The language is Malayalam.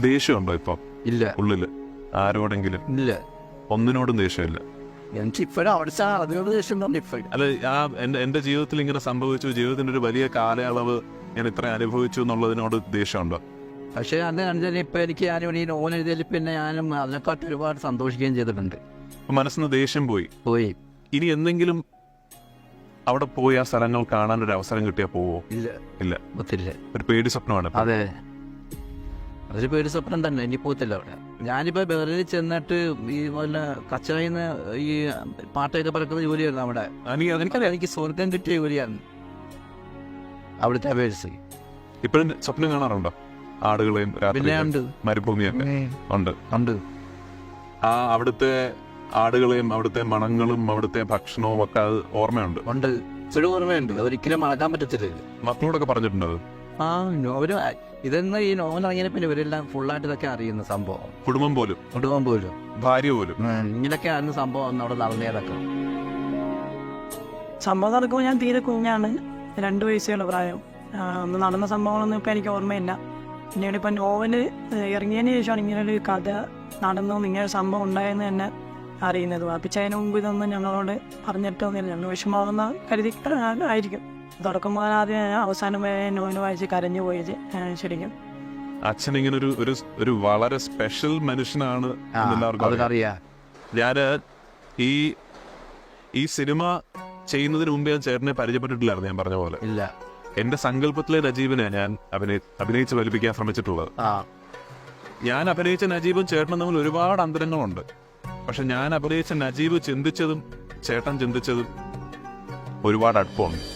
ദേഷ്യമുണ്ടോ ഇപ്പൊ? ഇല്ല. ഉള്ളിൽ. ആരോടെങ്കിലും? ഇല്ല. ഒന്നിനോടും ദേഷ്യമില്ല. അവിടുത്തെ ദേഷ്യം തന്നെ അല്ല ആ എന്റെ എന്റെ ജീവിതത്തിൽ ഇങ്ങനെ സംഭവിച്ചു. ജീവിതത്തിന്റെ ഒരു വലിയ കാലയളവ് ഞാൻ ഇത്ര അനുഭവിച്ചു എന്നുള്ളതിനോട് ദേഷ്യമുണ്ടോ? പക്ഷേ അന്ന് കണ്ടാൽ ഇപ്പൊ എനിക്ക് ഞാനും ഈ നോവൽ എഴുതിയതിൽ പിന്നെ ഞാനും അതിനെക്കാട്ട് ഒരുപാട് സന്തോഷിക്കുകയും ചെയ്തിട്ടുണ്ട്. മനസ്സിന് ദേഷ്യം പോയി. പോയി. ഇനി എന്തെങ്കിലും അവിടെ പോയി ആ സ്ഥലങ്ങൾ കാണാൻ ഒരു അവസരം കിട്ടിയാ പോവോ? ഇല്ല. ഇല്ല. ഒത്തില്ല. ഒരു പേടി സ്വപ്നമാണ് അതെ. അതൊരു പേടി സ്വപ്നം തന്നെ ഇനി പോത്തില്ല അവിടെ. ഞാനിപ്പോൾ ബെറിൽ ചെന്നിട്ട് ഈ വല്ല കച്ചറയിൽ ഈ പാട്ടൊക്കെ പറക്കുന്ന ജോലിയായിരുന്നു അവിടെ. എനിക്ക് എനിക്കറിയാം. എനിക്ക് സ്വർഗം കിട്ടിയ ജോലിയാണ് അവിടുത്തെ അപേക്ഷ. ഇപ്പോഴും സ്വപ്നം കാണാറുണ്ടോ? ആടുകളെയും പിന്നെ ഉണ്ട്. മരുഭൂമിയൊക്കെ ഉണ്ട്. ഉണ്ട്. ആ അവിടുത്തെ ആടുകളെയും അവിടുത്തെ മണങ്ങളും അവിടുത്തെ ഭക്ഷണവും ഒക്കെ അത് ഓർമ്മയുണ്ട്? ഉണ്ട്. ചെറു ഓർമ്മയുണ്ട്. അതൊരിക്കലും മറക്കാൻ പറ്റത്തില്ല. മക്കളോടൊക്കെ പറഞ്ഞിട്ടുണ്ട് ആ നോവൽ ഇതെന്ന് ഈ നോവൽ ഇറങ്ങിയ പിന്നെ ഇവരെല്ലാം ഫുള്ളായിട്ട് ഇതൊക്കെ അറിയുന്ന സംഭവം. കുടുംബം പോലും. കുടുംബം പോലും. ഭാര്യ പോലും. ഉം, ഇങ്ങനെയൊക്കെ ആയിരുന്നു സംഭവം അന്ന് അവിടെ നടന്നേതൊക്കെ. സംഭവം നടക്കുമ്പോൾ ഞാൻ തീരെ കുഞ്ഞാണ്. രണ്ട് വയസ്സുള്ള പ്രായം. അന്ന് നടന്ന സംഭവങ്ങളൊന്നും ഇപ്പം എനിക്ക് ഓർമ്മയില്ല. പിന്നീട് ഇപ്പം നോവൽ ഇറങ്ങിയതിന് ശേഷമാണ് ഇങ്ങനെ ഒരു കഥ നടന്നു ഇങ്ങനെ ഒരു സംഭവം ഉണ്ടായെന്ന് തന്നെ അറിയുന്നത്. വാപ്പിച്ചതിന് മുമ്പ് ഇതൊന്നും ഞങ്ങളോട് പറഞ്ഞിട്ടൊന്നുമില്ല. ഞങ്ങൾ വിഷമാവുന്ന കരുതി ആയിരിക്കും. തുടക്കം മുതൽ ആദ്യം അവസാനം വരെ നോവൽ വായിച്ച് കരഞ്ഞു പോയത് ശരിക്കും. അച്ഛൻ ഇങ്ങനെ ഒരു ഒരു ഒരു വളരെ സ്പെഷ്യൽ മനുഷ്യനാണ് ഞാൻ ഈ ഈ സിനിമ ചെയ്യുന്നതിന് മുമ്പേ ഞാൻ ചേട്ടനെ പരിചയപ്പെട്ടിട്ടില്ലായിരുന്നു ഞാൻ പറഞ്ഞ പോലെ. ഇല്ല. എന്റെ സങ്കല്പത്തിലെ നജീബിനെ ഞാൻ അഭിനയി അഭിനയിച്ച് വലിപ്പിക്കാൻ ശ്രമിച്ചിട്ടുള്ളത്. ആ. ഞാൻ അഭിനയിച്ച നജീബും ചേട്ടനും തമ്മിൽ ഒരുപാട് അന്തരങ്ങളുണ്ട്. പക്ഷെ ഞാൻ അഭിനയിച്ച നജീബ് ചിന്തിച്ചതും ചേട്ടൻ ചിന്തിച്ചതും ഒരുപാട് അടുപ്പമുണ്ട്.